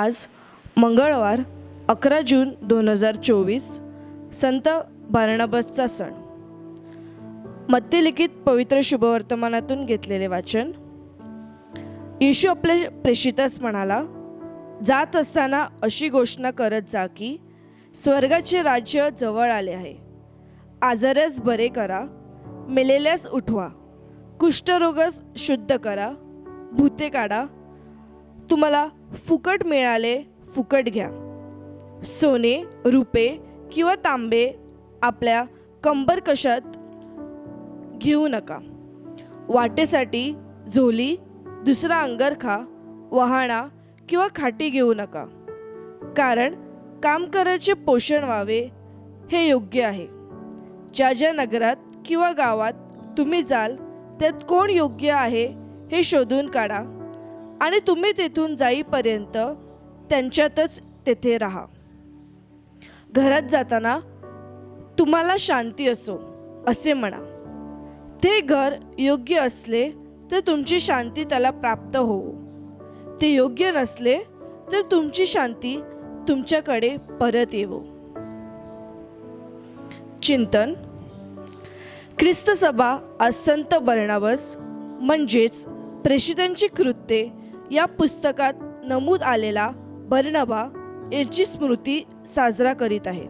आज मंगळवार अकरा जून दोन हजार चोवीस संत बार्णाबसचा सण. मध्यलिखित पवित्र शुभवर्तमानातून घेतलेले वाचन. येशू आपल्या प्रेषितास म्हणाला जात असताना अशी घोषणा करत जा की स्वर्गाचे राज्य जवळ आले आहे. आजाऱ्यास बरे करा मेलेल्यास उठवा. कुष्ठरोगस शुद्ध करा. भूते काढा तुम्हाला फुकट मिळाले फुकट घ्या. सोने रुपे किंवा तांबे आपल्या कंबरकशात घेऊ नका. वाटेसाठी झोली दुसरा अंगरखा वहाणा किंवा खाटी घेऊ नका. कारण काम करायचे पोषण व्हावे हे योग्य आहे. ज्या ज्या नगरात किंवा गावात तुम्ही जाल त्यात कोण योग्य आहे हे शोधून काढा. आणि तुम्ही तेथून जाईपर्यंत त्यांच्यातच तेथे राहा. घरात जाताना तुम्हाला शांती असो असे म्हणा. ते घर योग्य असले तर तुमची शांती त्याला प्राप्त होवो ते योग्य नसले तर तुमची शांती तुमच्याकडे परत येवो. चिंतन. ख्रिस्तसभा आज संत म्हणजेच प्रेषितांची कृत्ये या पुस्तकात नमूद आलेला बर्णबा याची स्मृती साजरा करीत आहे.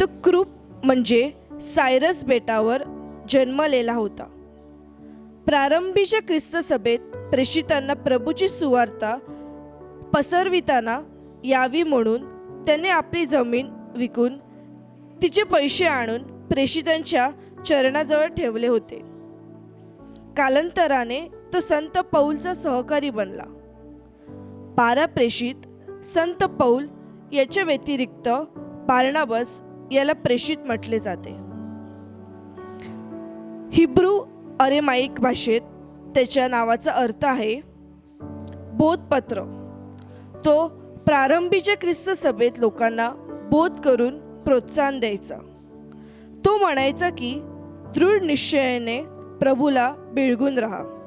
तो क्रूप म्हणजे सायरस बेटावर जन्मलेला होता. प्रारंभीच्या ख्रिस्त सभेत प्रेषितांना प्रभूची सुवार्ता पसरविताना यावी म्हणून त्याने आपली जमीन विकून तिचे पैसे आणून प्रेषितांच्या चरणाजवळ ठेवले होते. कालांतराने तो संत पौलचा सहकारी बनला. बारा प्रेषित संत पौल याच्या व्यतिरिक्त बार्णाबस याला प्रेषित म्हटले जाते. हिब्रू अरेमाईक भाषेत त्याच्या नावाचा अर्थ आहे बोधपत्र. तो प्रारंभीच्या ख्रिस्त सभेत लोकांना बोध करून प्रोत्साहन द्यायचा. तो म्हणायचा की दृढ निश्चयाने प्रभूला बिळगून राहा.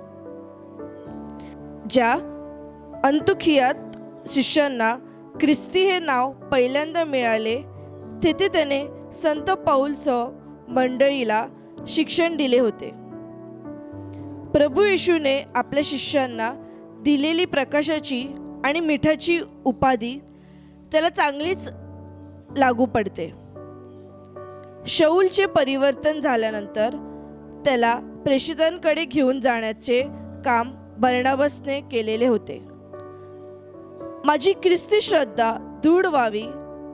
ज्या अंतुखियात शिष्यांना ख्रिस्ती हे नाव पहिल्यांदा मिळाले तेथे त्याने संत पाऊलसह मंडळीला शिक्षण दिले होते. प्रभू येशूने आपल्या शिष्यांना दिलेली प्रकाशाची आणि मिठाची उपाधी त्याला चांगलीच लागू पडते. शौलचे परिवर्तन झाल्यानंतर त्याला प्रेषितांकडे घेऊन जाण्याचे काम बर्णाबसने केलेले होते. माझी ख्रिस्ती श्रद्धा दृढ व्हावी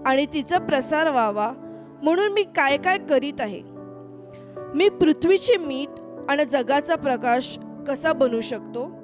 आणि तिचा प्रसार व्हावा म्हणून मी काय काय करीत आहे. मी पृथ्वीचे मीठ आणि जगाचा प्रकाश कसा बनू शकतो?